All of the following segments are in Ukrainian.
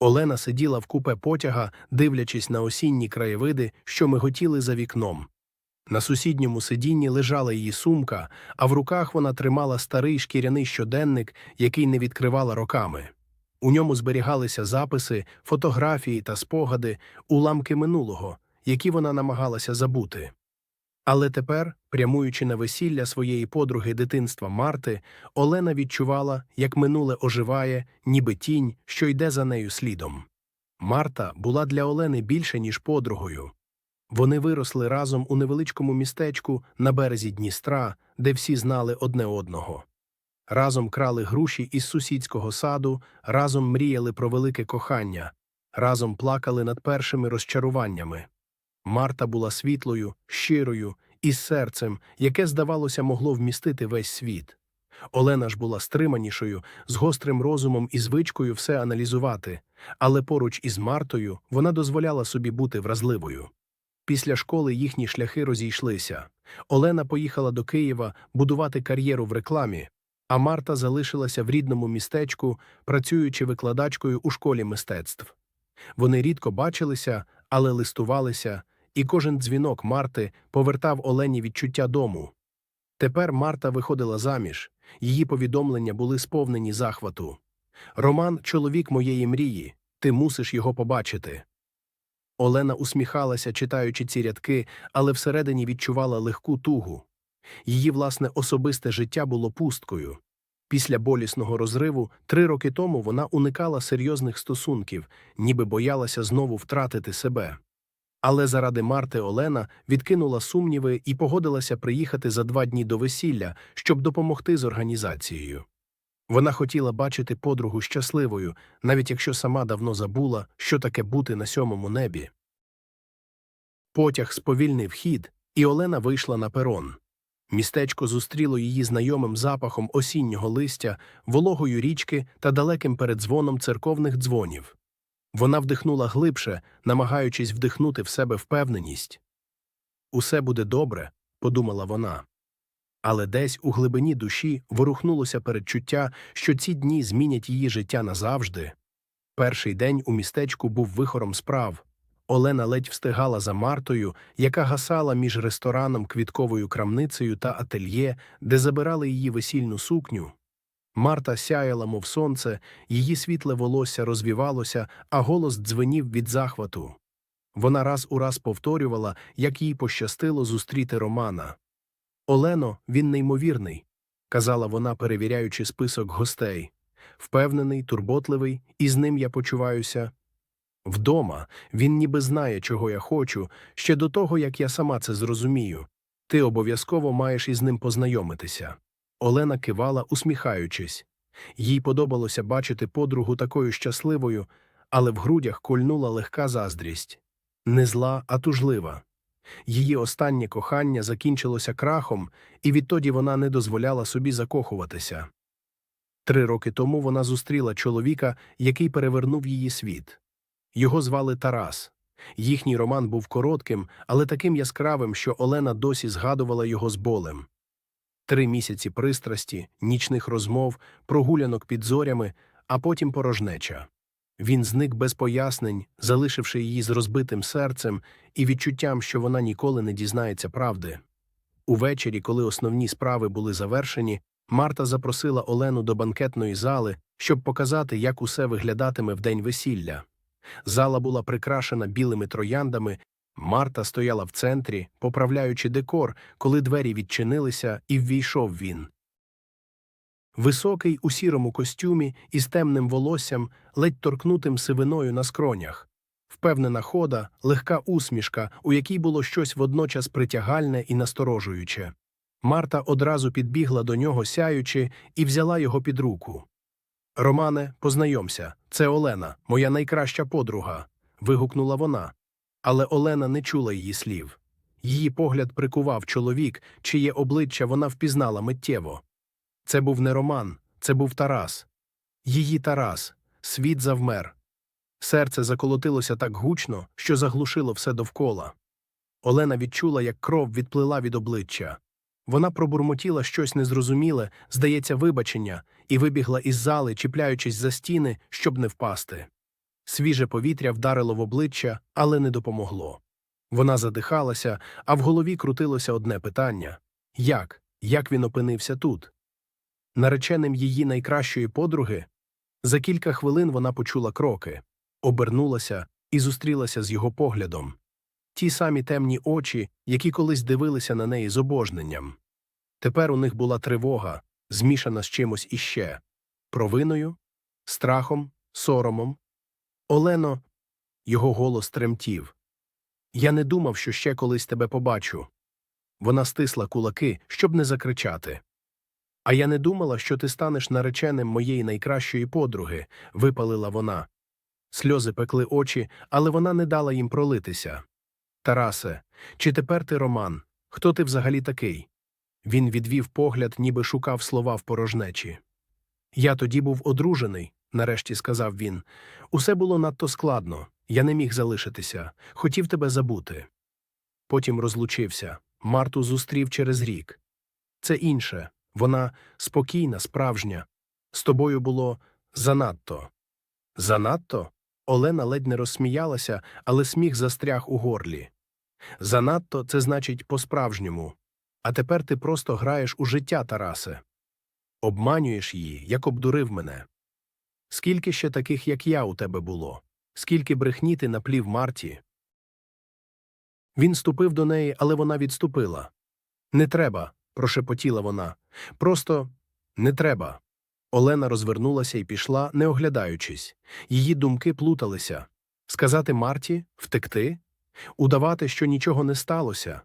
Олена сиділа в купе потяга, дивлячись на осінні краєвиди, що миготіли за вікном. На сусідньому сидінні лежала її сумка, а в руках вона тримала старий шкіряний щоденник, який не відкривала роками. У ньому зберігалися записи, фотографії та спогади, уламки минулого, які вона намагалася забути. Але тепер, прямуючи на весілля своєї подруги дитинства Марти, Олена відчувала, як минуле оживає, ніби тінь, що йде за нею слідом. Марта була для Олени більше, ніж подругою. Вони виросли разом у невеличкому містечку на березі Дністра, де всі знали одне одного. Разом крали груші із сусідського саду, разом мріяли про велике кохання, разом плакали над першими розчаруваннями. Марта була світлою, щирою, із серцем, яке, здавалося, могло вмістити весь світ. Олена ж була стриманішою, з гострим розумом і звичкою все аналізувати, але поруч із Мартою вона дозволяла собі бути вразливою. Після школи їхні шляхи розійшлися. Олена поїхала до Києва будувати кар'єру в рекламі, а Марта залишилася в рідному містечку, працюючи викладачкою у школі мистецтв. Вони рідко бачилися, але листувалися, і кожен дзвінок Марти повертав Олені відчуття дому. Тепер Марта виходила заміж, її повідомлення були сповнені захвату. Роман, чоловік моєї мрії, ти мусиш його побачити. Олена усміхалася, читаючи ці рядки, але всередині відчувала легку тугу. Її власне особисте життя було пусткою. Після болісного розриву три роки тому вона уникала серйозних стосунків, ніби боялася знову втратити себе. Але заради Марти Олена відкинула сумніви і погодилася приїхати за два дні до весілля, щоб допомогти з організацією. Вона хотіла бачити подругу щасливою, навіть якщо сама давно забула, що таке бути на сьомому небі. Потяг сповільнив хід, і Олена вийшла на перон. Містечко зустріло її знайомим запахом осіннього листя, вологою річки та далеким передзвоном церковних дзвонів. Вона вдихнула глибше, намагаючись вдихнути в себе впевненість. Усе буде добре, подумала вона. Але десь у глибині душі ворухнулося передчуття, що ці дні змінять її життя назавжди. Перший день у містечку був вихором справ. Олена ледь встигала за Мартою, яка гасала між рестораном, квітковою крамницею та ательє, де забирали її весільну сукню. Марта сяяла, мов сонце, її світле волосся розвівалося, а голос дзвенів від захвату. Вона раз у раз повторювала, як їй пощастило зустріти Романа. Олено, він неймовірний, казала вона, перевіряючи список гостей. Впевнений, турботливий, і з ним я почуваюся. Вдома він ніби знає, чого я хочу, ще до того, як я сама це зрозумію. Ти обов'язково маєш із ним познайомитися. Олена кивала, усміхаючись. Їй подобалося бачити подругу такою щасливою, але в грудях кольнула легка заздрість. Не зла, а тужлива. Її останнє кохання закінчилося крахом, і відтоді вона не дозволяла собі закохуватися. Три роки тому вона зустріла чоловіка, який перевернув її світ. Його звали Тарас. Їхній роман був коротким, але таким яскравим, що Олена досі згадувала його з болем. Три місяці пристрасті, нічних розмов, прогулянок під зорями, а потім порожнеча. Він зник без пояснень, залишивши її з розбитим серцем і відчуттям, що вона ніколи не дізнається правди. Увечері, коли основні справи були завершені, Марта запросила Олену до банкетної зали, щоб показати, як усе виглядатиме в день весілля. Зала була прикрашена білими трояндами. Марта стояла в центрі, поправляючи декор, коли двері відчинилися, і ввійшов він. Високий у сірому костюмі із темним волоссям, ледь торкнутим сивиною на скронях. Впевнена хода, легка усмішка, у якій було щось водночас притягальне і насторожуюче. Марта одразу підбігла до нього, сяючи, і взяла його під руку. Романе, познайомся, це Олена, моя найкраща подруга. вигукнула вона. Але Олена не чула її слів. Її погляд прикував чоловік, чиє обличчя вона впізнала миттєво. Це був не Роман, це був Тарас. Її Тарас, світ завмер. Серце заколотилося так гучно, що заглушило все довкола. Олена відчула, як кров відплила від обличчя. Вона пробурмотіла щось незрозуміле, здається, вибачення, і вибігла із зали, чіпляючись за стіни, щоб не впасти. Свіже повітря вдарило в обличчя, але не допомогло. Вона задихалася, а в голові крутилося одне питання як? Як він опинився тут? Нареченим її найкращої подруги? За кілька хвилин вона почула кроки, обернулася і зустрілася з його поглядом. Ті самі темні очі, які колись дивилися на неї з обожненням. Тепер у них була тривога, змішана з чимось іще провиною, страхом, соромом. Олено, його голос тремтів. Я не думав, що ще колись тебе побачу. Вона стисла кулаки, щоб не закричати. А я не думала, що ти станеш нареченим моєї найкращої подруги, випалила вона. Сльози пекли очі, але вона не дала їм пролитися. Тарасе, чи тепер ти Роман? Хто ти взагалі такий? Він відвів погляд, ніби шукав слова в порожнечі. Я тоді був одружений, нарешті сказав він. Усе було надто складно. Я не міг залишитися, хотів тебе забути. Потім розлучився. Марту зустрів через рік. Це інше. Вона спокійна, справжня. З тобою було занадто. Занадто? Олена ледь не розсміялася, але сміх застряг у горлі. Занадто це значить по-справжньому. А тепер ти просто граєш у життя, Тарасе. Обманюєш її, як обдурив мене. Скільки ще таких, як я, у тебе було? Скільки брехні ти наплів Марті? Він ступив до неї, але вона відступила. Не треба, прошепотіла вона. Просто не треба. Олена розвернулася і пішла, не оглядаючись. Її думки плуталися. Сказати Марті, втекти, удавати, що нічого не сталося.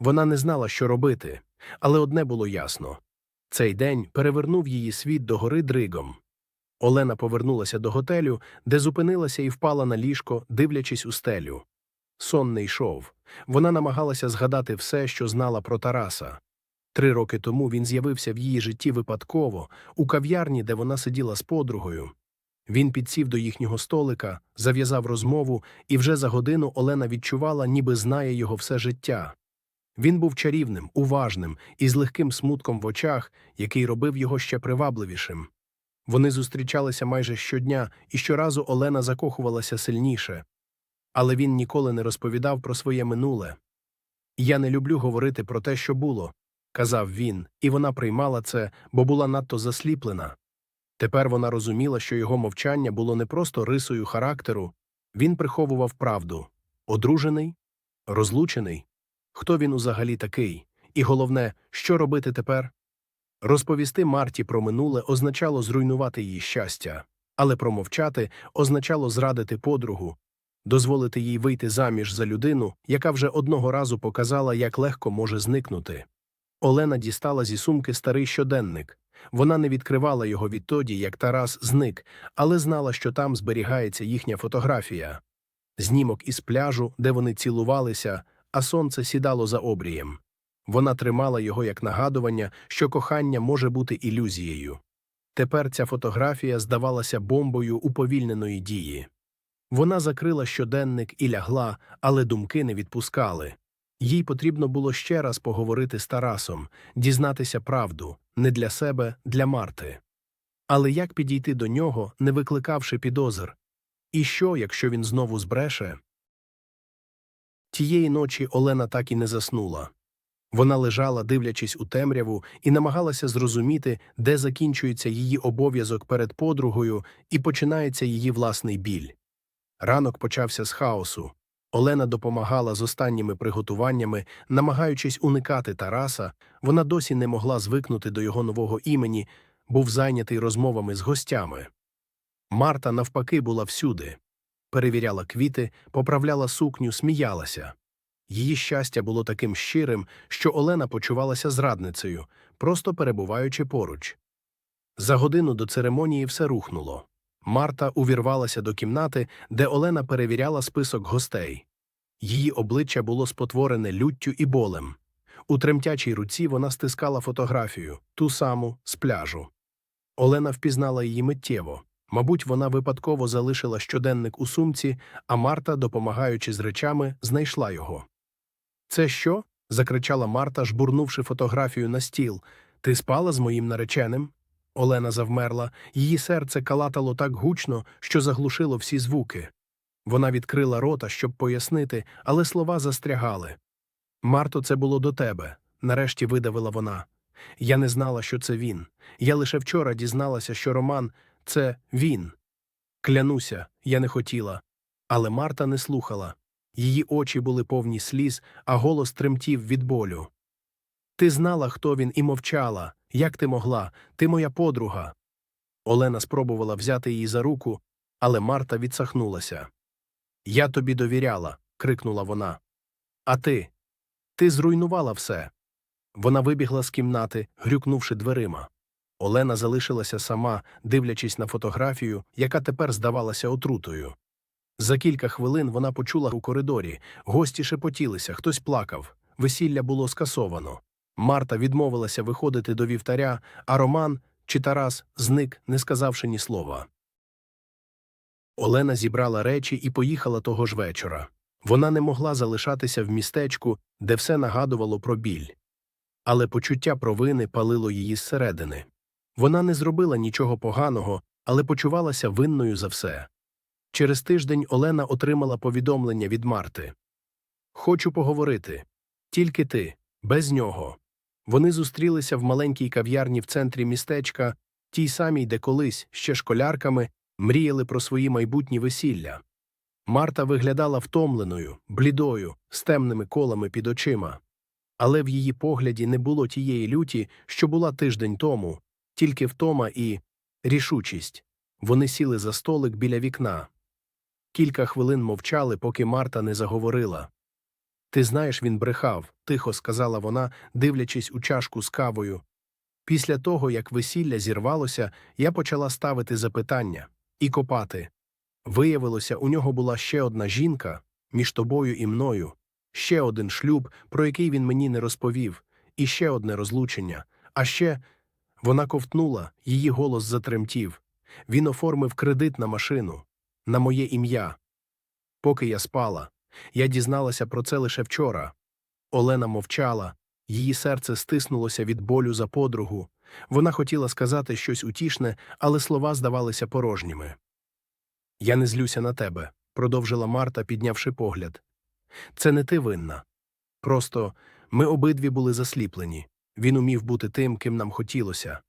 Вона не знала, що робити, але одне було ясно цей день перевернув її світ догори дригом. Олена повернулася до готелю, де зупинилася і впала на ліжко, дивлячись у стелю. Сон не йшов. Вона намагалася згадати все, що знала про Тараса. Три роки тому він з'явився в її житті випадково, у кав'ярні, де вона сиділа з подругою. Він підсів до їхнього столика, зав'язав розмову, і вже за годину Олена відчувала, ніби знає його все життя. Він був чарівним, уважним і з легким смутком в очах, який робив його ще привабливішим. Вони зустрічалися майже щодня, і щоразу Олена закохувалася сильніше. Але він ніколи не розповідав про своє минуле. Я не люблю говорити про те, що було, казав він, і вона приймала це, бо була надто засліплена. Тепер вона розуміла, що його мовчання було не просто рисою характеру, він приховував правду одружений, розлучений. Хто він узагалі такий? І головне, що робити тепер? Розповісти Марті про минуле означало зруйнувати її щастя, але промовчати означало зрадити подругу, дозволити їй вийти заміж за людину, яка вже одного разу показала, як легко може зникнути. Олена дістала зі сумки старий щоденник. Вона не відкривала його відтоді, як Тарас зник, але знала, що там зберігається їхня фотографія. Знімок із пляжу, де вони цілувалися, а сонце сідало за обрієм. Вона тримала його як нагадування, що кохання може бути ілюзією. Тепер ця фотографія здавалася бомбою уповільненої дії. Вона закрила щоденник і лягла, але думки не відпускали. Їй потрібно було ще раз поговорити з Тарасом, дізнатися правду не для себе, для Марти. Але як підійти до нього, не викликавши підозр? І що, якщо він знову збреше? Тієї ночі Олена так і не заснула. Вона лежала, дивлячись у темряву, і намагалася зрозуміти, де закінчується її обов'язок перед подругою і починається її власний біль. Ранок почався з хаосу. Олена допомагала з останніми приготуваннями, намагаючись уникати Тараса, вона досі не могла звикнути до його нового імені, був зайнятий розмовами з гостями. Марта, навпаки, була всюди. Перевіряла квіти, поправляла сукню, сміялася. Її щастя було таким щирим, що Олена почувалася зрадницею, просто перебуваючи поруч. За годину до церемонії все рухнуло. Марта увірвалася до кімнати, де Олена перевіряла список гостей. Її обличчя було спотворене люттю і болем. У тремтячій руці вона стискала фотографію, ту саму з пляжу. Олена впізнала її миттєво. Мабуть, вона випадково залишила щоденник у сумці, а Марта, допомагаючи з речами, знайшла його. Це що? закричала Марта, жбурнувши фотографію на стіл. Ти спала з моїм нареченим? Олена завмерла, її серце калатало так гучно, що заглушило всі звуки. Вона відкрила рота, щоб пояснити, але слова застрягали. Марто, це було до тебе, нарешті видавила вона. Я не знала, що це він. Я лише вчора дізналася, що Роман це він. Клянуся, я не хотіла. Але Марта не слухала. Її очі були повні сліз, а голос тремтів від болю. Ти знала, хто він, і мовчала. Як ти могла? Ти моя подруга. Олена спробувала взяти її за руку, але Марта відсахнулася. Я тобі довіряла, крикнула вона. А ти? Ти зруйнувала все. Вона вибігла з кімнати, грюкнувши дверима. Олена залишилася сама, дивлячись на фотографію, яка тепер здавалася отрутою. За кілька хвилин вона почула у коридорі, гості шепотілися, хтось плакав, весілля було скасовано. Марта відмовилася виходити до вівтаря, а Роман чи Тарас зник, не сказавши ні слова. Олена зібрала речі і поїхала того ж вечора. Вона не могла залишатися в містечку, де все нагадувало про біль. Але почуття провини палило її зсередини. Вона не зробила нічого поганого, але почувалася винною за все. Через тиждень Олена отримала повідомлення від Марти. Хочу поговорити. Тільки ти, без нього. Вони зустрілися в маленькій кав'ярні в центрі містечка, тій самій, де колись, ще школярками, мріяли про свої майбутні весілля. Марта виглядала втомленою, блідою, з темними колами під очима. Але в її погляді не було тієї люті, що була тиждень тому, тільки втома і рішучість. Вони сіли за столик біля вікна. Кілька хвилин мовчали, поки Марта не заговорила. Ти знаєш, він брехав, тихо сказала вона, дивлячись у чашку з кавою. Після того, як весілля зірвалося, я почала ставити запитання і копати. Виявилося, у нього була ще одна жінка між тобою і мною, ще один шлюб, про який він мені не розповів, і ще одне розлучення. А ще вона ковтнула, її голос затремтів. Він оформив кредит на машину, на моє ім'я. Поки я спала, я дізналася про це лише вчора. Олена мовчала, її серце стиснулося від болю за подругу. Вона хотіла сказати щось утішне, але слова здавалися порожніми. Я не злюся на тебе, продовжила Марта, піднявши погляд. Це не ти винна. Просто ми обидві були засліплені. Він умів бути тим, ким нам хотілося.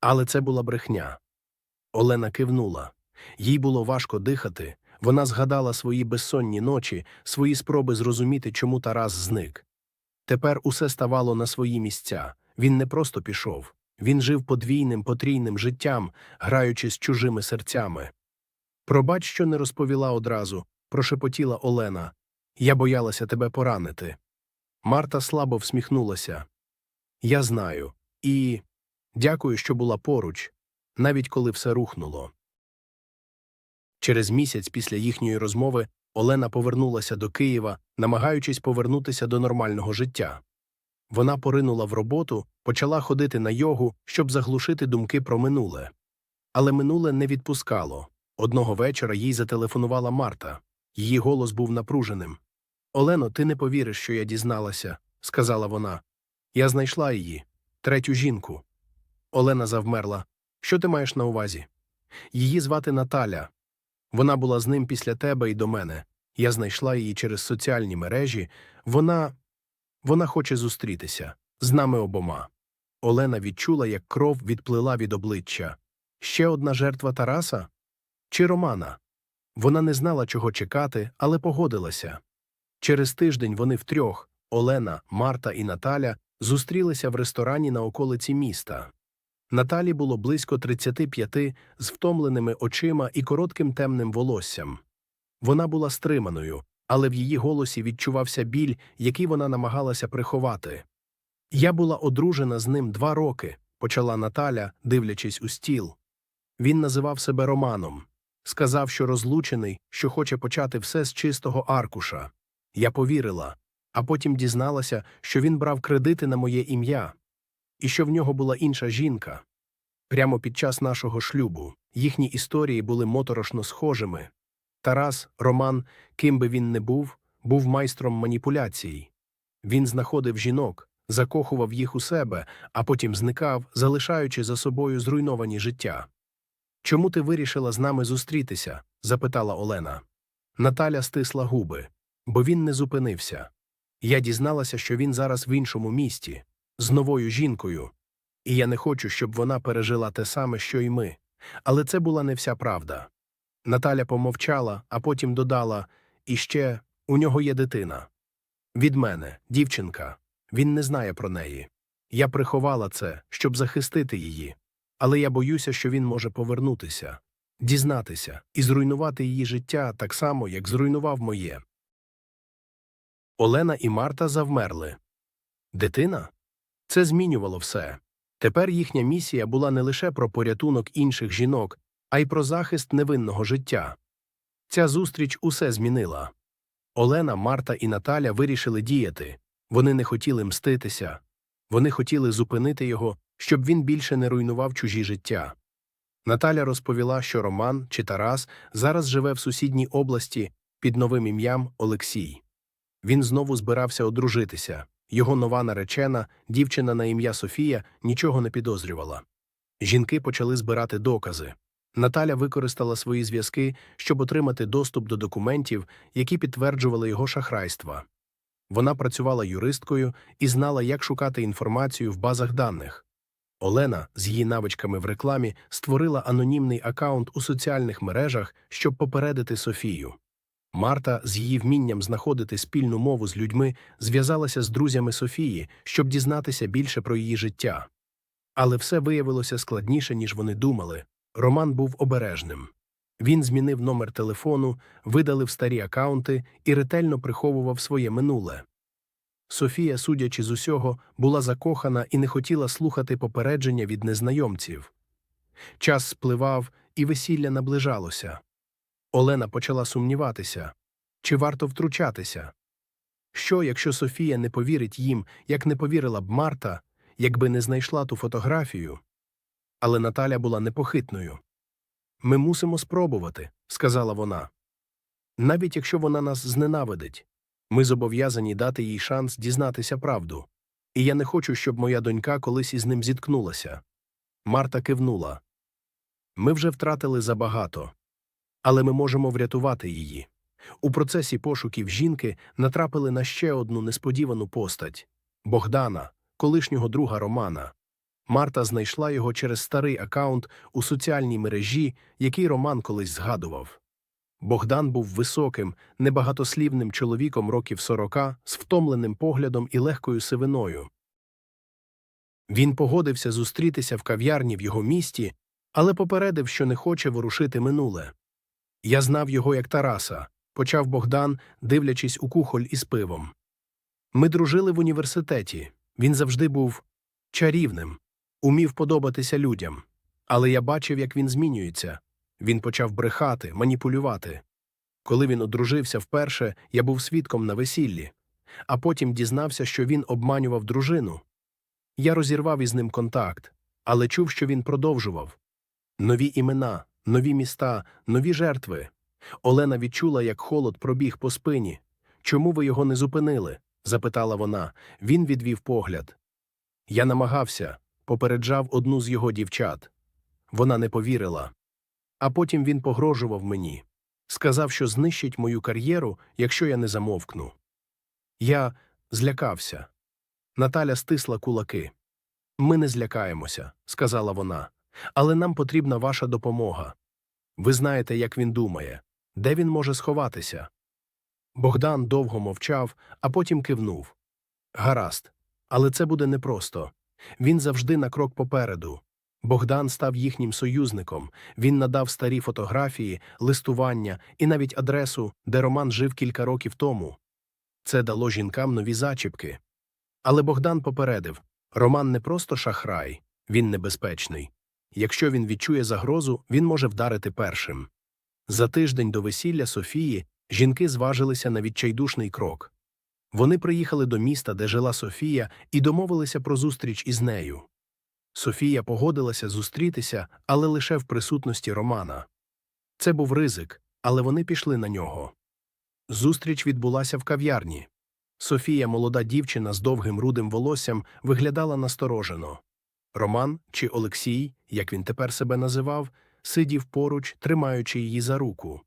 Але це була брехня. Олена кивнула. Їй було важко дихати. Вона згадала свої безсонні ночі, свої спроби зрозуміти, чому Тарас зник. Тепер усе ставало на свої місця. Він не просто пішов. Він жив подвійним, потрійним життям, граючи з чужими серцями. Пробач, що не розповіла одразу, прошепотіла Олена. Я боялася тебе поранити. Марта слабо всміхнулася. Я знаю. І дякую, що була поруч, навіть коли все рухнуло. Через місяць після їхньої розмови Олена повернулася до Києва, намагаючись повернутися до нормального життя. Вона поринула в роботу, почала ходити на йогу, щоб заглушити думки про минуле. Але минуле не відпускало. Одного вечора їй зателефонувала Марта. Її голос був напруженим. Олено, ти не повіриш, що я дізналася, сказала вона. Я знайшла її, третю жінку. Олена завмерла. Що ти маєш на увазі? Її звати Наталя. Вона була з ним після тебе і до мене. Я знайшла її через соціальні мережі. Вона. Вона хоче зустрітися з нами обома. Олена відчула, як кров відплила від обличчя. Ще одна жертва Тараса? Чи Романа? Вона не знала, чого чекати, але погодилася. Через тиждень вони втрьох Олена, Марта і Наталя зустрілися в ресторані на околиці міста. Наталі було близько 35 з втомленими очима і коротким темним волоссям. Вона була стриманою, але в її голосі відчувався біль, який вона намагалася приховати. Я була одружена з ним два роки, почала Наталя, дивлячись у стіл. Він називав себе Романом. Сказав, що розлучений, що хоче почати все з чистого аркуша. Я повірила, а потім дізналася, що він брав кредити на моє ім'я і що в нього була інша жінка. Прямо під час нашого шлюбу їхні історії були моторошно схожими. Тарас, Роман, ким би він не був, був майстром маніпуляцій. Він знаходив жінок, закохував їх у себе, а потім зникав, залишаючи за собою зруйновані життя. Чому ти вирішила з нами зустрітися? запитала Олена. Наталя стисла губи, бо він не зупинився. Я дізналася, що він зараз в іншому місті, з новою жінкою, і я не хочу, щоб вона пережила те саме, що й ми. Але це була не вся правда. Наталя помовчала, а потім додала і ще у нього є дитина. Від мене, дівчинка. Він не знає про неї. Я приховала це, щоб захистити її. Але я боюся, що він може повернутися, дізнатися і зруйнувати її життя так само, як зруйнував моє. Олена і Марта завмерли. Дитина? Це змінювало все. Тепер їхня місія була не лише про порятунок інших жінок, а й про захист невинного життя. Ця зустріч усе змінила. Олена, Марта і Наталя вирішили діяти. Вони не хотіли мститися. Вони хотіли зупинити його, щоб він більше не руйнував чужі життя. Наталя розповіла, що Роман чи Тарас зараз живе в сусідній області під новим ім'ям Олексій. Він знову збирався одружитися. Його нова наречена, дівчина на ім'я Софія, нічого не підозрювала. Жінки почали збирати докази. Наталя використала свої зв'язки, щоб отримати доступ до документів, які підтверджували його шахрайства. Вона працювала юристкою і знала, як шукати інформацію в базах даних. Олена з її навичками в рекламі створила анонімний акаунт у соціальних мережах, щоб попередити Софію. Марта з її вмінням знаходити спільну мову з людьми зв'язалася з друзями Софії, щоб дізнатися більше про її життя. Але все виявилося складніше, ніж вони думали. Роман був обережним. Він змінив номер телефону, видалив старі акаунти і ретельно приховував своє минуле. Софія, судячи з усього, була закохана і не хотіла слухати попередження від незнайомців. Час спливав, і весілля наближалося. Олена почала сумніватися чи варто втручатися? Що, якщо Софія не повірить їм, як не повірила б Марта, якби не знайшла ту фотографію? Але Наталя була непохитною. Ми мусимо спробувати, сказала вона. Навіть якщо вона нас зненавидить, ми зобов'язані дати їй шанс дізнатися правду. І я не хочу, щоб моя донька колись із ним зіткнулася. Марта кивнула. Ми вже втратили забагато, але ми можемо врятувати її. У процесі пошуків жінки натрапили на ще одну несподівану постать Богдана, колишнього друга Романа. Марта знайшла його через старий акаунт у соціальній мережі, який Роман колись згадував. Богдан був високим, небагатослівним чоловіком років сорока, з втомленим поглядом і легкою сивиною. Він погодився зустрітися в кав'ярні в його місті, але попередив, що не хоче ворушити минуле. Я знав його як Тараса, почав Богдан, дивлячись у кухоль із пивом. Ми дружили в університеті. Він завжди був чарівним, умів подобатися людям. Але я бачив, як він змінюється. Він почав брехати, маніпулювати. Коли він одружився вперше, я був свідком на весіллі, а потім дізнався, що він обманював дружину. Я розірвав із ним контакт, але чув, що він продовжував. Нові імена, нові міста, нові жертви. Олена відчула, як холод пробіг по спині. Чому ви його не зупинили? запитала вона. Він відвів погляд. Я намагався, попереджав одну з його дівчат. Вона не повірила. А потім він погрожував мені. Сказав, що знищить мою кар'єру, якщо я не замовкну. Я злякався. Наталя стисла кулаки. Ми не злякаємося, сказала вона, але нам потрібна ваша допомога. Ви знаєте, як він думає, де він може сховатися. Богдан довго мовчав, а потім кивнув. Гаразд, але це буде непросто. Він завжди на крок попереду. Богдан став їхнім союзником, він надав старі фотографії, листування і навіть адресу, де Роман жив кілька років тому. Це дало жінкам нові зачіпки. Але Богдан попередив Роман не просто шахрай, він небезпечний. Якщо він відчує загрозу, він може вдарити першим. За тиждень до весілля Софії жінки зважилися на відчайдушний крок. Вони приїхали до міста, де жила Софія, і домовилися про зустріч із нею. Софія погодилася зустрітися, але лише в присутності Романа. Це був ризик, але вони пішли на нього. Зустріч відбулася в кав'ярні. Софія, молода дівчина з довгим рудим волоссям, виглядала насторожено. Роман чи Олексій, як він тепер себе називав, сидів поруч, тримаючи її за руку.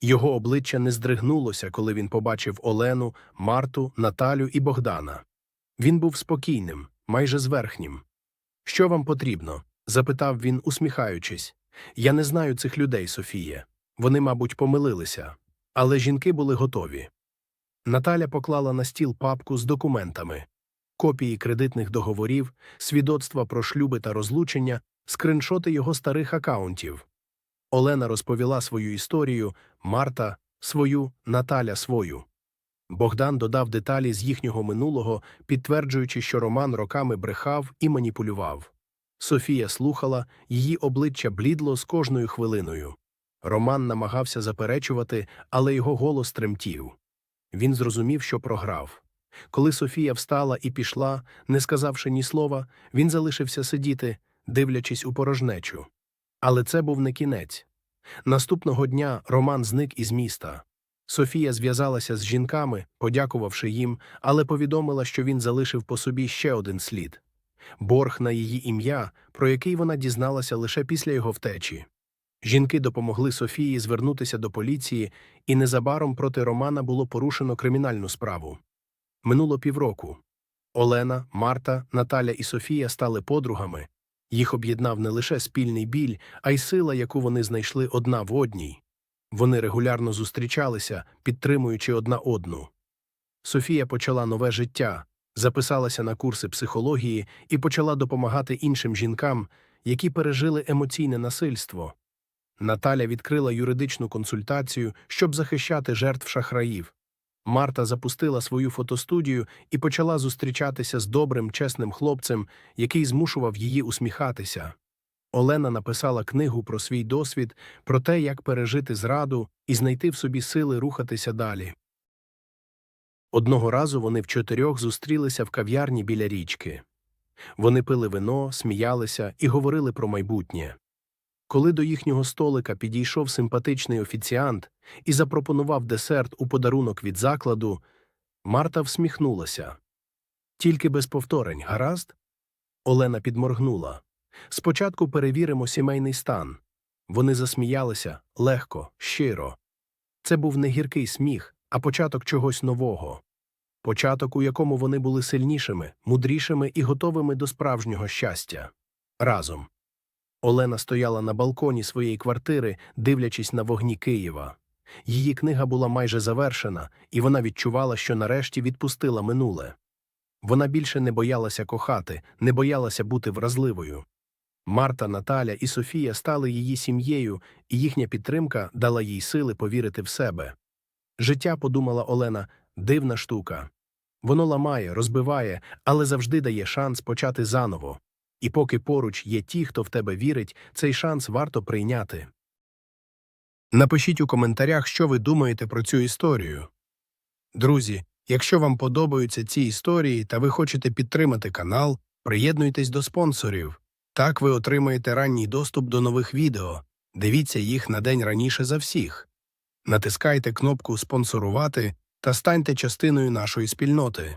Його обличчя не здригнулося, коли він побачив Олену, Марту, Наталю і Богдана. Він був спокійним, майже зверхнім. Що вам потрібно? запитав він, усміхаючись. Я не знаю цих людей, Софіє. Вони, мабуть, помилилися. Але жінки були готові. Наталя поклала на стіл папку з документами копії кредитних договорів, свідоцтва про шлюби та розлучення, скриншоти його старих акаунтів. Олена розповіла свою історію, Марта свою, Наталя свою. Богдан додав деталі з їхнього минулого, підтверджуючи, що Роман роками брехав і маніпулював. Софія слухала, її обличчя блідло з кожною хвилиною. Роман намагався заперечувати, але його голос тремтів. Він зрозумів, що програв. Коли Софія встала і пішла, не сказавши ні слова, він залишився сидіти, дивлячись у порожнечу. Але це був не кінець. Наступного дня Роман зник із міста. Софія зв'язалася з жінками, подякувавши їм, але повідомила, що він залишив по собі ще один слід борг на її ім'я, про який вона дізналася лише після його втечі. Жінки допомогли Софії звернутися до поліції, і незабаром проти Романа було порушено кримінальну справу. Минуло півроку. Олена, Марта, Наталя і Софія стали подругами. Їх об'єднав не лише спільний біль, а й сила, яку вони знайшли одна в одній. Вони регулярно зустрічалися, підтримуючи одна одну. Софія почала нове життя, записалася на курси психології і почала допомагати іншим жінкам, які пережили емоційне насильство. Наталя відкрила юридичну консультацію, щоб захищати жертв шахраїв. Марта запустила свою фотостудію і почала зустрічатися з добрим, чесним хлопцем, який змушував її усміхатися. Олена написала книгу про свій досвід, про те, як пережити зраду і знайти в собі сили рухатися далі. Одного разу вони в чотирьох зустрілися в кав'ярні біля річки. Вони пили вино, сміялися і говорили про майбутнє. Коли до їхнього столика підійшов симпатичний офіціант і запропонував десерт у подарунок від закладу, Марта всміхнулася. Тільки без повторень, гаразд? Олена підморгнула. Спочатку перевіримо сімейний стан. Вони засміялися легко, щиро. Це був не гіркий сміх, а початок чогось нового. Початок, у якому вони були сильнішими, мудрішими і готовими до справжнього щастя. Разом. Олена стояла на балконі своєї квартири, дивлячись на вогні Києва. Її книга була майже завершена, і вона відчувала, що нарешті відпустила минуле. Вона більше не боялася кохати, не боялася бути вразливою. Марта, Наталя і Софія стали її сім'єю, і їхня підтримка дала їй сили повірити в себе. Життя, подумала Олена, дивна штука. Воно ламає, розбиває, але завжди дає шанс почати заново. І поки поруч є ті, хто в тебе вірить, цей шанс варто прийняти. Напишіть у коментарях, що ви думаєте про цю історію. Друзі, якщо вам подобаються ці історії та ви хочете підтримати канал, приєднуйтесь до спонсорів. Так ви отримаєте ранній доступ до нових відео. Дивіться їх на день раніше за всіх. Натискайте кнопку Спонсорувати та станьте частиною нашої спільноти.